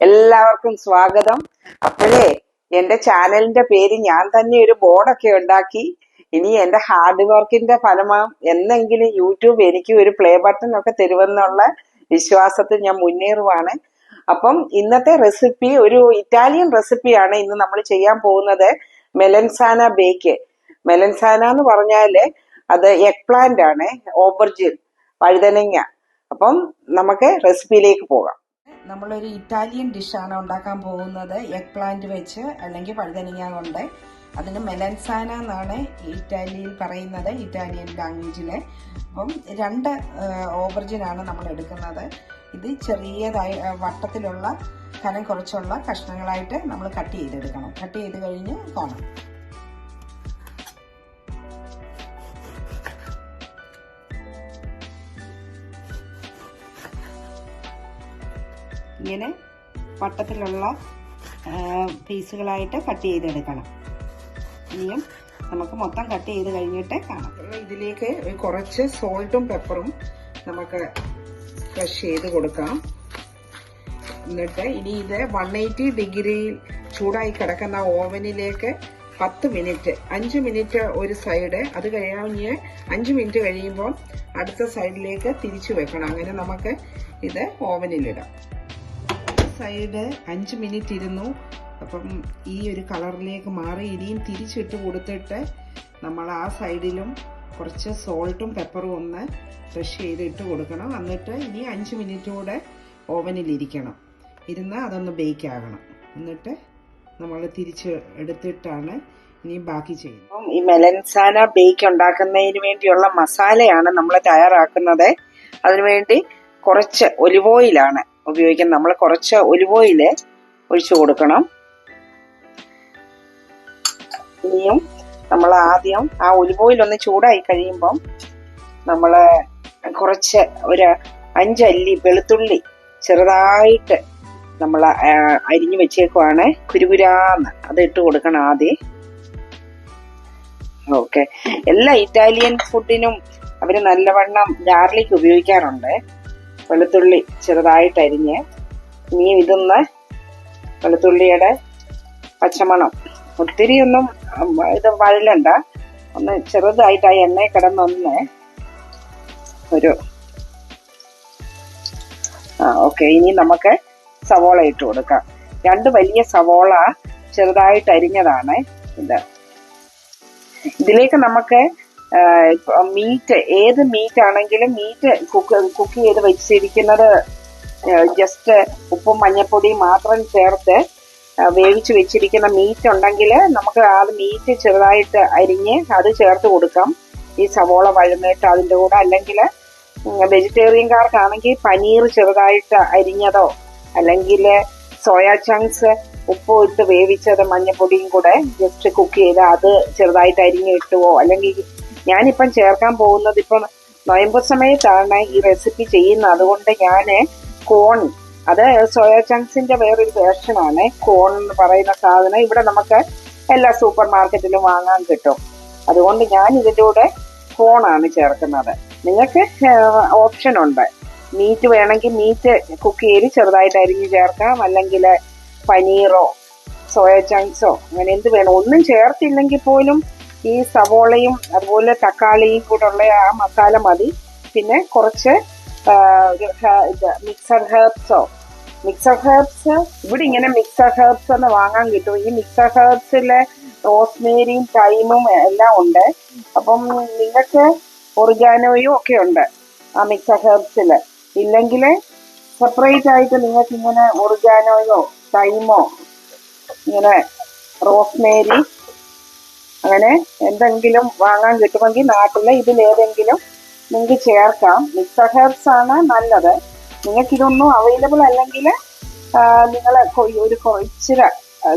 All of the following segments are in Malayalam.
എല്ലാവർക്കും സ്വാഗതം. അപ്പോഴേ എന്റെ ചാനലിന്റെ പേര് ഞാൻ തന്നെ ഒരു ബോർഡൊക്കെ ഉണ്ടാക്കി. ഇനി എന്റെ ഹാർഡ് വർക്കിന്റെ ഫലമാ എന്നെങ്കിലും യൂട്യൂബ് എനിക്ക് ഒരു പ്ലേ ബട്ടൺ ഒക്കെ തരുമെന്നുള്ള വിശ്വാസത്തിൽ ഞാൻ മുന്നേറുവാണ്. അപ്പം ഇന്നത്തെ റെസിപ്പി ഒരു ഇറ്റാലിയൻ റെസിപ്പിയാണ് ഇന്ന് നമ്മൾ ചെയ്യാൻ പോകുന്നത്. മെലൻസാന ബേക്ക്. മെലൻസാന എന്ന് പറഞ്ഞാൽ അത് എഗ് പ്ലാന്റ് ആണ് ഓബർജിൻ വഴുതനങ്ങ. അപ്പം നമുക്ക് റെസിപ്പിയിലേക്ക് പോകാം. നമ്മളൊരു ഇറ്റാലിയൻ ഡിഷാണ് ഉണ്ടാക്കാൻ പോകുന്നത്. എഗ് പ്ലാന്റ് വെച്ച് അല്ലെങ്കിൽ വഴുതനങ്ങ കൊണ്ട് അതിന് മെലൻസാന എന്നാണ് ഇറ്റാലിയിൽ പറയുന്നത് ഇറ്റാലിയൻ ലാംഗ്വേജിൽ അപ്പം രണ്ട് ഓവർജിനാണ് നമ്മൾ എടുക്കുന്നത്. ഇത് ചെറിയതായി വട്ടത്തിലുള്ള കനം കുറച്ചുള്ള കഷ്ണങ്ങളായിട്ട് നമ്മൾ കട്ട് ചെയ്തെടുക്കണം. കട്ട് ചെയ്ത് കഴിഞ്ഞ് കാണാം. ഇങ്ങനെ വട്ടത്തിലുള്ള പീസുകളായിട്ട് കട്ട് ചെയ്തെടുക്കണം. ഇനിയും നമുക്ക് മൊത്തം കട്ട് ചെയ്ത് കഴിഞ്ഞിട്ട് കാണാം. ഇതിലേക്ക് കുറച്ച് സോൾട്ടും പെപ്പറും നമുക്ക് ക്രഷ് ചെയ്ത് കൊടുക്കാം. എന്നിട്ട് ഇനി ഇത് വൺ എയ്റ്റി ഡിഗ്രിയിൽ ചൂടായി കിടക്കുന്ന ഓവനിലേക്ക് പത്ത് മിനിറ്റ് അഞ്ച് മിനിറ്റ് ഒരു സൈഡ് അത് കഴിഞ്ഞ് അഞ്ച് മിനിറ്റ് കഴിയുമ്പോൾ അടുത്ത സൈഡിലേക്ക് തിരിച്ചു വെക്കണം. അങ്ങനെ നമുക്ക് ഇത് ഓവനിലിടാം സൈഡ് അഞ്ച് മിനിറ്റ് ഇരുന്നു. അപ്പം ഈ ഒരു കളറിലേക്ക് മാറി ഇനിയും തിരിച്ചിട്ട് കൊടുത്തിട്ട് നമ്മൾ ആ സൈഡിലും കുറച്ച് സോൾട്ടും പെപ്പറും ഒന്ന് ഫ്രഷ് ചെയ്ത് ഇട്ട് കൊടുക്കണം. എന്നിട്ട് ഇനി അഞ്ച് മിനിറ്റ് കൂടെ ഓവനിലിരിക്കണം ഇരുന്ന് അതൊന്ന് ബേക്ക് ആകണം. എന്നിട്ട് നമ്മൾ തിരിച്ച് എടുത്തിട്ടാണ് ഇനി ബാക്കി ചെയ്യുന്നത്. ഈ മെലൻസാന ബേക്ക് ഉണ്ടാക്കുന്നതിന് വേണ്ടിയുള്ള മസാലയാണ് നമ്മൾ തയ്യാറാക്കുന്നത്. അതിനുവേണ്ടി കുറച്ച് ഒലിവ് ഓയിലാണ് ഉപയോഗിക്കുന്നത് നമ്മൾ കുറച്ച് ഒലിവ് ഓയിൽ ഒഴിച്ചു കൊടുക്കണം. ഇനിയും നമ്മൾ ആദ്യം ആ ഒലിവ് ഓയിൽ ഒന്ന് ചൂടായി കഴിയുമ്പം നമ്മൾ കുറച്ച് ഒരു അഞ്ചല്ലി വെളുത്തുള്ളി ചെറുതായിട്ട് നമ്മൾ അരിഞ്ഞു വെച്ചേക്കുവാണ്. കുരുകുരാന്ന് അത് ഇട്ട് കൊടുക്കണം ആദ്യം. ഓക്കെ. എല്ലാ ഇറ്റാലിയൻ ഫുഡിനും അവർ നല്ലവണ്ണം ഗാർലിക് ഉപയോഗിക്കാറുണ്ട്. വെളുത്തുള്ളി ചെറുതായിട്ട് അരിഞ്ഞ് ഇനി ഇതൊന്ന് വെളുത്തുള്ളിയുടെ പച്ചമണം. ഒത്തിരി ഒന്നും ഇത് വഴലണ്ട. ഒന്ന് ചെറുതായിട്ട് ആ എണ്ണയിൽ കിടന്നൊന്ന് ഒരു ആ ഓക്കെ. ഇനി നമുക്ക് സവോള ഇട്ട് കൊടുക്കാം. രണ്ട് വലിയ സവോള ചെറുതായിട്ട് അരിഞ്ഞതാണ് ഇത്. ഇതിലേക്ക് നമുക്ക് മീറ്റ് ഏത് മീറ്റ് ആണെങ്കിലും മീറ്റ് കുക്ക് കുക്ക് ചെയ്ത് വെച്ചിരിക്കുന്നത് ജസ്റ്റ് ഉപ്പും മഞ്ഞപ്പൊടിയും മാത്രം ചേർത്ത് വേവിച്ച് വെച്ചിരിക്കുന്ന മീറ്റ് ഉണ്ടെങ്കിൽ നമുക്ക് ആ മീറ്റ് ചെറുതായിട്ട് അരിഞ്ഞ് അത് ചേർത്ത് കൊടുക്കാം. ഈ സവോള വഴന്നിട്ട് അതിന്റെ കൂടെ അല്ലെങ്കിൽ വെജിറ്റേറിയൻകാർക്കാണെങ്കിൽ പനീർ ചെറുതായിട്ട് അരിഞ്ഞതോ അല്ലെങ്കിൽ സോയ ചങ്ക്സ് ഉപ്പ് ഇട്ട് വേവിച്ചത് മഞ്ഞപ്പൊടിയും കൂടെ ജസ്റ്റ് കുക്ക് ചെയ്ത് അത് ചെറുതായിട്ട് അരിഞ്ഞ് ഇട്ടുവോ അല്ലെങ്കിൽ ഞാനിപ്പം ചേർക്കാൻ പോകുന്നത് ഇപ്പം നോയമ്പ് സമയത്താണ് ഈ റെസിപ്പി ചെയ്യുന്നത്. അതുകൊണ്ട് ഞാൻ കോൺ അത് സോയ ചങ്ക്സിന്റെ വേറൊരു വേർഷനാണ് കോൺ എന്ന് പറയുന്ന സാധനം ഇവിടെ നമുക്ക് എല്ലാ സൂപ്പർ മാർക്കറ്റിലും വാങ്ങാൻ കിട്ടും. അതുകൊണ്ട് ഞാൻ ഇതിന്റെ കൂടെ കോണാണ് ചേർക്കുന്നത്. നിങ്ങൾക്ക് ഓപ്ഷൻ ഉണ്ട്. മീറ്റ് വേണമെങ്കിൽ മീറ്റ് കുക്ക് ചെയ്ത് ചെറുതായിട്ട് അരിഞ്ഞ് ചേർക്കാം. അല്ലെങ്കിൽ പനീറോ സോയ ചങ്ക്സോ അങ്ങനെ എന്ത് വേണം. ഒന്നും ചേർത്തില്ലെങ്കിൽ പോലും ഈ സവോളയും അതുപോലെ തക്കാളിയും കൂടെ ഉള്ള ആ മസാല മതി. പിന്നെ കുറച്ച് ഇത് മിക്സഡ് ഹെർബ്സോ മിക്സഡ് ഹെർബ്സ് ഇവിടെ ഇങ്ങനെ മിക്സഡ് ഹെർബ്സ് എന്ന് വാങ്ങാൻ കിട്ടും. ഈ മിക്സഡ് ഹെർബ്സിലെ റോസ്മേരിയും ടൈമും എല്ലാം ഉണ്ട്. അപ്പം നിങ്ങൾക്ക് ഒറിഗാനോയും ഒക്കെ ഉണ്ട് ആ മിക്സഡ് ഹെർബ്സിൽ ഇല്ലെങ്കിൽ സെപ്പറേറ്റ് ആയിട്ട് നിങ്ങൾക്ക് ഇങ്ങനെ ഒറിഗാനോയോ ടൈമോ ഇങ്ങനെ റോസ്മേരി അങ്ങനെ എന്തെങ്കിലും വാങ്ങാൻ കിട്ടുമെങ്കിൽ നാട്ടിലെ ഇതിലേതെങ്കിലും നിങ്ങൾക്ക് ചേർക്കാം. മിക്സഡ് ഹെർബ്സ് ആണ് നല്ലത്. നിങ്ങൾക്ക് ഇതൊന്നും അവൈലബിൾ അല്ലെങ്കിൽ നിങ്ങൾ ഒരു കുറച്ചിര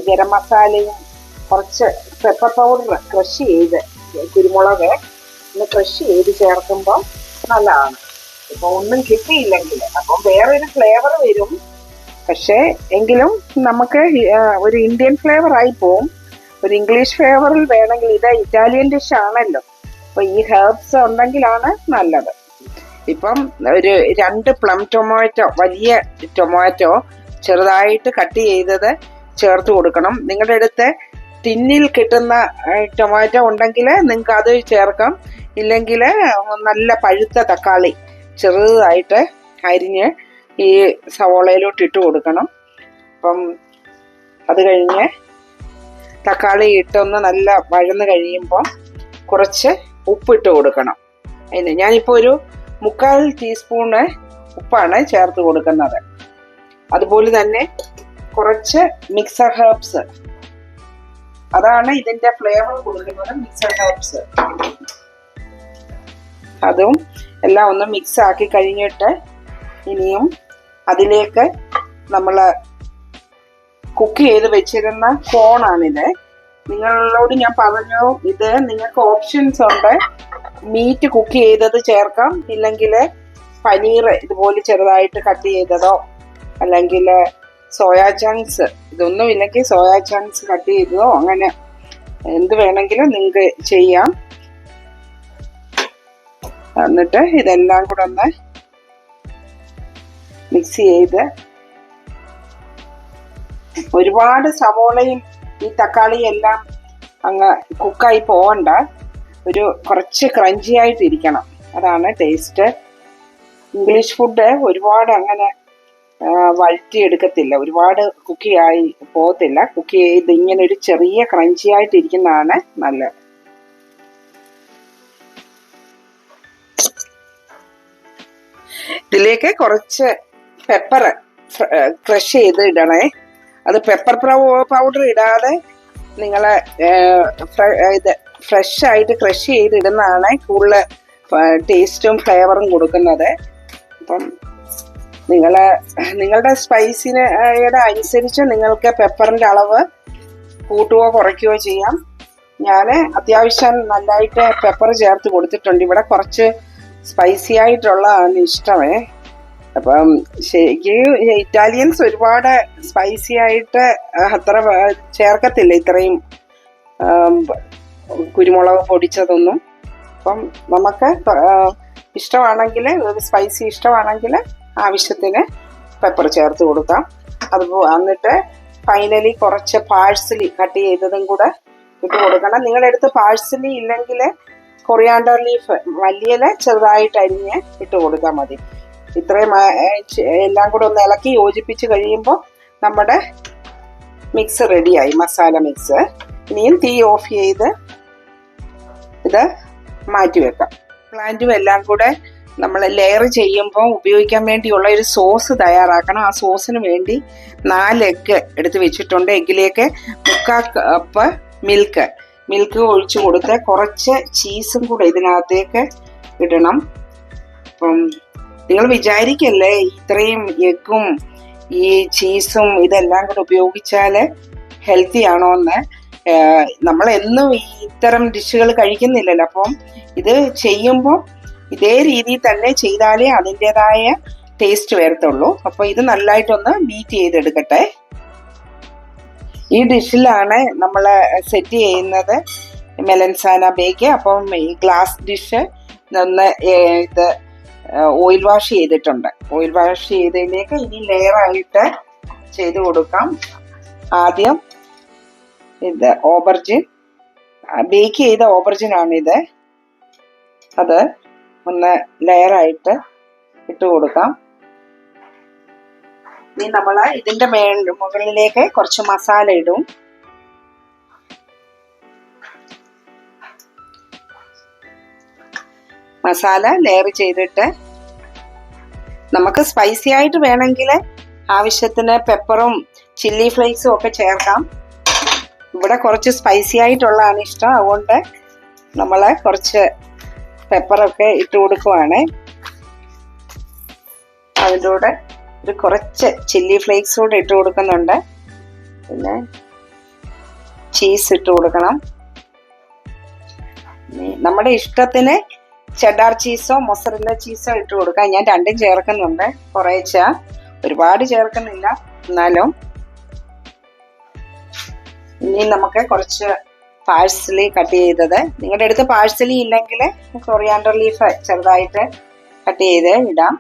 ഗരം മസാലയും കുറച്ച് പെപ്പർ പൗഡർ ക്രഷ് ചെയ്ത് കുരുമുളക് ഒന്ന് ക്രഷ് ചെയ്ത് ചേർക്കുമ്പോൾ നല്ലതാണ്. ഇപ്പൊ ഒന്നും കിട്ടിയില്ലെങ്കിൽ അപ്പം വേറൊരു ഫ്ലേവർ വരും. പക്ഷേ എങ്കിലും നമുക്ക് ഒരു ഇന്ത്യൻ ഫ്ലേവർ ആയി പോവും. ഒരു ഇംഗ്ലീഷ് ഫ്ലേവറിൽ വേണമെങ്കിൽ ഇത് ഇറ്റാലിയൻ ഡിഷ് ആണല്ലോ. അപ്പൊ ഈ ഹെർബ്സ് ഉണ്ടെങ്കിലാണ് നല്ലത്. ഇപ്പം ഒരു രണ്ട് പ്ലം ടൊമാറ്റോ വലിയ ടൊമാറ്റോ ചെറുതായിട്ട് കട്ട് ചെയ്തത് ചേർത്ത് കൊടുക്കണം. നിങ്ങളുടെ അടുത്ത് ടിന്നിൽ കിട്ടുന്ന ടൊമാറ്റോ ഉണ്ടെങ്കിൽ നിങ്ങൾക്ക് അത് ചേർക്കാം. ഇല്ലെങ്കിൽ നല്ല പഴുത്ത തക്കാളി ചെറുതായിട്ട് അരിഞ്ഞ് ഈ സവോളയിലോട്ട് ഇട്ട് കൊടുക്കണം. അപ്പം അത് കഴിഞ്ഞ് തക്കാളി ഇട്ടൊന്ന് നല്ല വഴന്ന് കഴിയുമ്പോൾ കുറച്ച് ഉപ്പിട്ട് കൊടുക്കണം. അതിന് ഞാനിപ്പോൾ ഒരു മുക്കാൽ ടീസ്പൂണ് ഉപ്പാണ് ചേർത്ത് കൊടുക്കുന്നത്. അതുപോലെ തന്നെ കുറച്ച് മിക്സർ ഹെർബ്സ്. അതാണ് ഇതിന്റെ ഫ്ലേവർ കൊടുക്കുന്നത് മിക്സർ ഹെർബ്സ്. അതും എല്ലാം ഒന്ന് മിക്സ് ആക്കി കഴിഞ്ഞിട്ട് ഇനിയും അതിലേക്ക് നമ്മൾ കുക്ക് ചെയ്ത് വെച്ചിരുന്ന കോണാണിത്. നിങ്ങളോട് ഞാൻ പറഞ്ഞു ഇത് നിങ്ങൾക്ക് ഓപ്ഷൻസ് ഉണ്ട്. മീറ്റ് കുക്ക് ചെയ്തത് ചേർക്കാം. ഇല്ലെങ്കിൽ പനീർ ഇതുപോലെ ചെറുതായിട്ട് കട്ട് ചെയ്തതോ അല്ലെങ്കിൽ സോയാ ചങ്ക്സ് ഇതൊന്നും ഇല്ലെങ്കിൽ സോയാ ചങ്ക്സ് കട്ട് ചെയ്തതോ അങ്ങനെ എന്ത് വേണമെങ്കിലും നിങ്ങൾക്ക് ചെയ്യാം. എന്നിട്ട് ഇതെല്ലാം കൂടെ ഒന്ന് മിക്സ് ചെയ്ത് ഒരുപാട് സവോളയും ഈ തക്കാളിയും എല്ലാം അങ്ങ് കുക്കായി പോകണ്ട ഒരു കുറച്ച് ക്രഞ്ചി ആയിട്ടിരിക്കണം അതാണ് ടേസ്റ്റ് ഇംഗ്ലീഷ് ഫുഡ് ഒരുപാട് അങ്ങനെ വഴറ്റിയെടുക്കത്തില്ല. ഒരുപാട് കുക്കി ആയി പോകത്തില്ല. കുക്ക് ചെയ്ത് ഇങ്ങനെ ഒരു ചെറിയ ക്രഞ്ചി ആയിട്ടിരിക്കുന്നതാണ് നല്ലത്. ഇതിലേക്ക് കുറച്ച് പെപ്പർ ക്രഷ് ചെയ്ത് ഇടണേ. അത് പെപ്പർ പൗഡർ ഇടാതെ നിങ്ങൾ ഇത് ഫ്രഷ് ആയിട്ട് ക്രഷ് ചെയ്ത് ഇടുന്നതാണ് കൂടുതൽ ടേസ്റ്റും ഫ്ലേവറും കൊടുക്കുന്നത്. അപ്പം നിങ്ങൾ നിങ്ങളുടെ സ്പൈസിന് അനുസരിച്ച് നിങ്ങൾക്ക് പെപ്പറിന്റെ അളവ് കൂട്ടുകയോ കുറയ്ക്കുകയോ ചെയ്യാം. ഞാൻ അത്യാവശ്യം നല്ലതായിട്ട് പെപ്പർ ചേർത്ത് കൊടുത്തിട്ടുണ്ട്. ഇവിടെ കുറച്ച് സ്പൈസി ആയിട്ടുള്ളതാണ് ഇഷ്ടമേ. അപ്പം ശരിക്കും ഇറ്റാലിയൻസ് ഒരുപാട് സ്പൈസി ആയിട്ട് അത്ര ചേർക്കത്തില്ല ഇത്രയും കുരുമുളക് പൊടിച്ചതൊന്നും. അപ്പം നമുക്ക് ഇഷ്ടമാണെങ്കിൽ സ്പൈസി ഇഷ്ടമാണെങ്കിൽ ആവശ്യത്തിന് പെപ്പർ ചേർത്ത് കൊടുക്കാം. അതുപോലെ എന്നിട്ട് ഫൈനലി കുറച്ച് പാഴ്സലി കട്ട് ചെയ്തതും കൂടെ ഇട്ട് കൊടുക്കണം. നിങ്ങളുടെ അടുത്ത് പാഴ്സലി ഇല്ലെങ്കിൽ കൊറിയാണ്ടർ ലീഫ് മല്ലിയില ചെറുതായിട്ട് അരിഞ്ഞ് ഇട്ട് കൊടുത്താൽ മതി. ഇത്രയും എല്ലാം കൂടെ ഒന്ന് ഇളക്കി യോജിപ്പിച്ച് കഴിയുമ്പോൾ നമ്മുടെ മിക്സ് റെഡിയായി മസാല മിക്സ് ഇനിയും തീ ഓഫ് ചെയ്ത് ഇത് മാറ്റി വെക്കാം. പ്ലാന്റും എല്ലാം കൂടെ നമ്മൾ ലെയർ ചെയ്യുമ്പോൾ ഉപയോഗിക്കാൻ വേണ്ടിയുള്ള ഒരു സോസ് തയ്യാറാക്കണം. ആ സോസിന് വേണ്ടി നാല് എഗ്ഗ് എടുത്ത് വെച്ചിട്ടുണ്ട്. എഗ്ഗിലേക്ക് മുക്കാ കപ്പ് മിൽക്ക് മിൽക്ക് ഒഴിച്ചു കൊടുത്ത് കുറച്ച് ചീസും കൂടെ ഇതിനകത്തേക്ക് ഇടണം. അപ്പം നിങ്ങൾ വിചാരിക്കല്ലേ ഇത്രയും എഗ്ഗും ഈ ചീസും ഇതെല്ലാം കൂടെ ഉപയോഗിച്ചാൽ ഹെൽത്തി ആണോ എന്ന് നമ്മൾ എന്നും ഇത്തരം ഡിഷുകൾ കഴിക്കുന്നില്ലല്ലോ. അപ്പം ഇത് ചെയ്യുമ്പോൾ ഇതേ രീതിയിൽ തന്നെ ചെയ്താലേ അതിന്റെതായ ടേസ്റ്റ് വരത്തുള്ളൂ. അപ്പോൾ ഇത് നല്ലതായിട്ടൊന്ന് ബീറ്റ് ചെയ്തെടുക്കട്ടെ. ഈ ഡിഷിലാണ് നമ്മൾ സെറ്റ് ചെയ്യുന്നത് മെലൻസാന ബേക്ക് അപ്പം ഈ ഗ്ലാസ് ഡിഷ് ഒന്ന് ഇത് ഓയിൽ വാഷ് ചെയ്തിട്ടുണ്ട്. ഓയിൽ വാഷ് ചെയ്തതിലേക്ക് ഇനി ലെയർ ആയിട്ട് ചെയ്ത് കൊടുക്കാം. ആദ്യം ഇത് ഓബർജിൻ ബേക്ക് ചെയ്ത ഓബർജിൻ ആണിത് അത് ഒന്ന് ലെയർ ആയിട്ട് ഇട്ട് കൊടുക്കാം. ഇനി നമ്മൾ ഇതിന്റെ മേ മുകളിലേക്ക് കുറച്ച് മസാല ഇടും. മസാല ലെയർ ചെയ്തിട്ട് നമുക്ക് സ്പൈസി ആയിട്ട് വേണമെങ്കിൽ ആവശ്യത്തിന് പെപ്പറും ചില്ലി ഫ്ലേക്സും ഒക്കെ ചേർക്കാം. ഇവിടെ കുറച്ച് സ്പൈസി ആയിട്ടുള്ളതാണ് ഇഷ്ടം. അതുകൊണ്ട് നമ്മൾ കുറച്ച് പെപ്പറൊക്കെ ഇട്ട് കൊടുക്കുവാണ്. അതിന്റെ കൂടെ ഒരു കുറച്ച് ചില്ലി ഫ്ലേക്സ് കൂടെ ഇട്ട് കൊടുക്കുന്നുണ്ട്. പിന്നെ ചീസ് ഇട്ട് കൊടുക്കണം. നമ്മുടെ ഇഷ്ടത്തിന് ചെഡാർ ചീസോ മൊസറില്ല ചീസോ ഇട്ട് കൊടുക്കാം. ഞാൻ രണ്ടും ചേർക്കുന്നുണ്ട്. കുറേച്ച ഒരുപാട് ചേർക്കുന്നില്ല. എന്നാലും ഇനി നമുക്ക് കുറച്ച് പാഴ്സലി കട്ട് ചെയ്തത്. നിങ്ങളുടെ അടുത്ത് പാഴ്സലി ഇല്ലെങ്കിൽ കൊറിയാണ്ടർ ലീഫ് ചെറുതായിട്ട് കട്ട് ചെയ്ത് ഇടാം.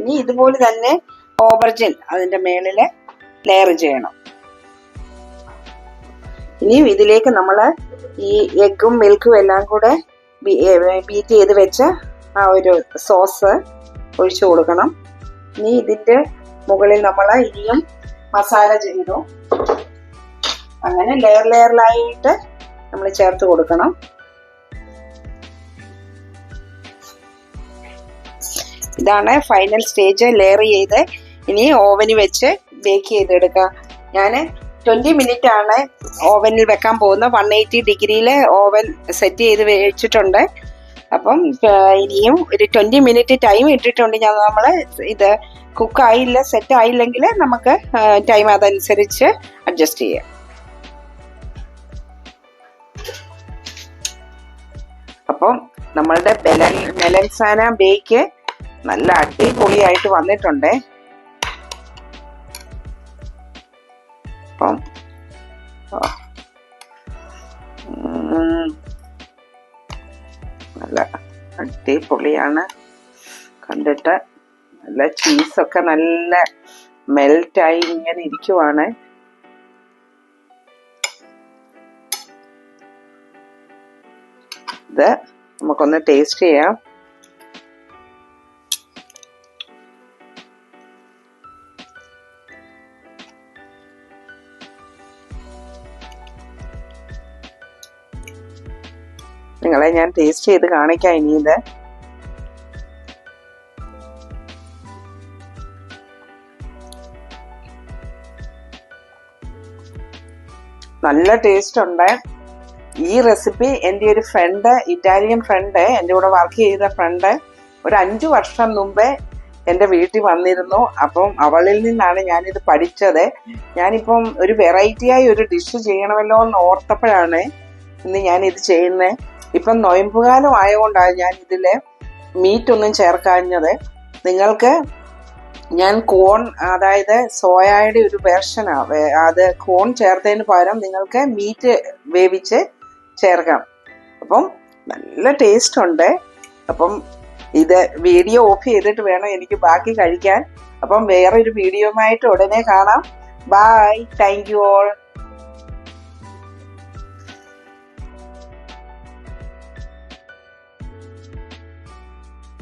ഇനി ഇതുപോലെ തന്നെ ഓബർജിൻ അതിന്റെ മേളിൽ ലെയർ ചെയ്യണം. ഇനിയും ഇതിലേക്ക് നമ്മൾ ഈ എഗ്ഗും മിൽക്കും എല്ലാം കൂടെ ബീറ്റ് ചെയ്ത് വെച്ച ആ ഒരു സോസ് ഒഴിച്ചു കൊടുക്കണം. ഇനി ഇതിന്റെ മുകളിൽ നമ്മൾ ഇനിയും മസാല ചെയ്തു. അങ്ങനെ ലെയർ ലെയറിലായിട്ട് നമ്മൾ ചേർത്ത് കൊടുക്കണം. ഇതാണ് ഫൈനൽ സ്റ്റേജ് ലെയർ ചെയ്ത് ഇനി ഓവനിൽ വെച്ച് ബേക്ക് ചെയ്തെടുക്കുക. ഞാൻ ട്വന്റി മിനിറ്റ് ആണ് ഓവനിൽ വെക്കാൻ പോകുന്നത്. വൺ എയ്റ്റി ഡിഗ്രിയിൽ ഓവൻ സെറ്റ് ചെയ്ത് വെച്ചിട്ടുണ്ട്. അപ്പം ഇനിയും ഒരു ട്വന്റി മിനിറ്റ് ടൈം ഇട്ടിട്ടുണ്ട്. ഞാൻ നമ്മൾ ഇത് കുക്ക് ആയില്ല സെറ്റ് ആയില്ലെങ്കിൽ നമുക്ക് ടൈം അതനുസരിച്ച് അഡ്ജസ്റ്റ് ചെയ്യാം. അപ്പം നമ്മളുടെ ബെലൻ മെലൻസാന ബേക്ക് നല്ല അടിപൊളിയായിട്ട് വന്നിട്ടുണ്ട്. നല്ല അടിപൊളിയാണ്. കണ്ടിട്ട് നല്ല ചീസൊക്കെ നല്ല മെൽറ്റായി ഇങ്ങനെ ഇരിക്കുവാണ്. ഇത് നമുക്കൊന്ന് ടേസ്റ്റ് ചെയ്യാം. നിങ്ങളെ ഞാൻ ടേസ്റ്റ് ചെയ്ത് കാണിക്കാം ഇനി ഇത് നല്ല ടേസ്റ്റ് ഉണ്ട്. ഈ റെസിപ്പി എന്റെ ഒരു ഫ്രണ്ട് ഇറ്റാലിയൻ ഫ്രണ്ട് എന്റെ കൂടെ വർക്ക് ചെയ്ത ഫ്രണ്ട് ഒരു അഞ്ചു വർഷം മുമ്പേ എന്റെ വീട്ടിൽ വന്നിരുന്നു. അപ്പം അവളിൽ നിന്നാണ് ഞാനിത് പഠിച്ചത്. ഞാനിപ്പം ഒരു വെറൈറ്റിയായി ഒരു ഡിഷ് ചെയ്യണമല്ലോ എന്ന് ഓർത്തപ്പോഴാണ് ഇന്ന് ഞാനിത് ചെയ്യുന്നത്. ഇപ്പം നൊയമ്പുകാലം ആയതുകൊണ്ടാണ് ഞാൻ ഇതിൽ മീറ്റ് ഒന്നും ചേർക്കാഞ്ഞത്. നിങ്ങൾക്ക് ഞാൻ കോൺ അതായത് സോയയുടെ ഒരു വേർഷനാണ് അത് കോൺ ചേർത്തതിന് പകരം നിങ്ങൾക്ക് മീറ്റ് വേവിച്ച് ചേർക്കാം. അപ്പം നല്ല ടേസ്റ്റ് ഉണ്ട്. അപ്പം ഇത് വീഡിയോ ഓഫ് ചെയ്തിട്ട് വേണം എനിക്ക് ബാക്കി കഴിക്കാൻ. അപ്പം വേറൊരു ആയിട്ട് ഉടനെ കാണാം. Bye thank you all